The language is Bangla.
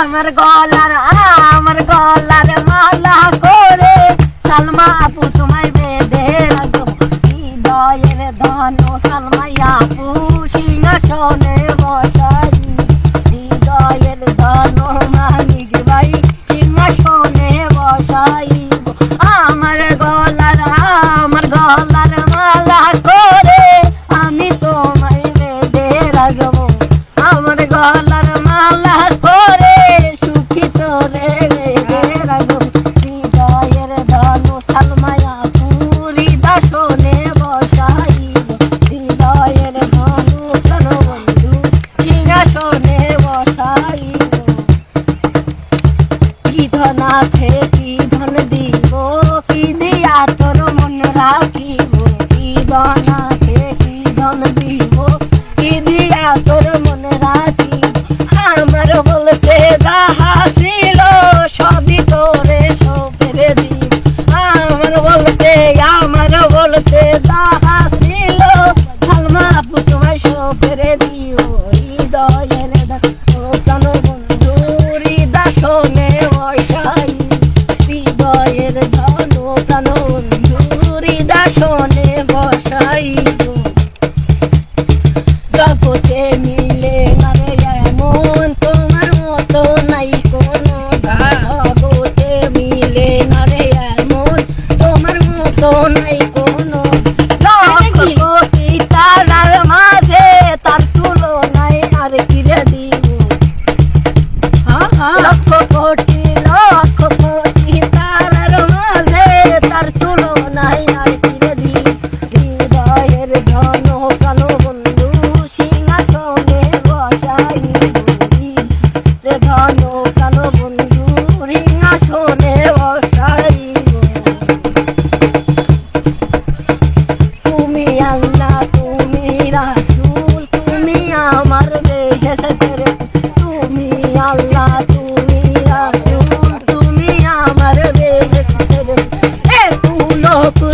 আমার গলার আমার গলার মালা করে। সালমা আপু, তোমায় বেঁধে রাখো হৃদয়ের ধন সালমা আপু, সিংহাসনে বস। ধন আছে কি ধন দিব? কি দিয়া তোর মন রাখিব? কি ধন নাই কোনো তারার মাঝে তার তুলনায় আর কিরে দিব হ্যাঁ, হ্যাঁ। লক্ষ কোটি লক্ষ কোটি, তারার মাঝে তার তুলনায় আর কিরে yok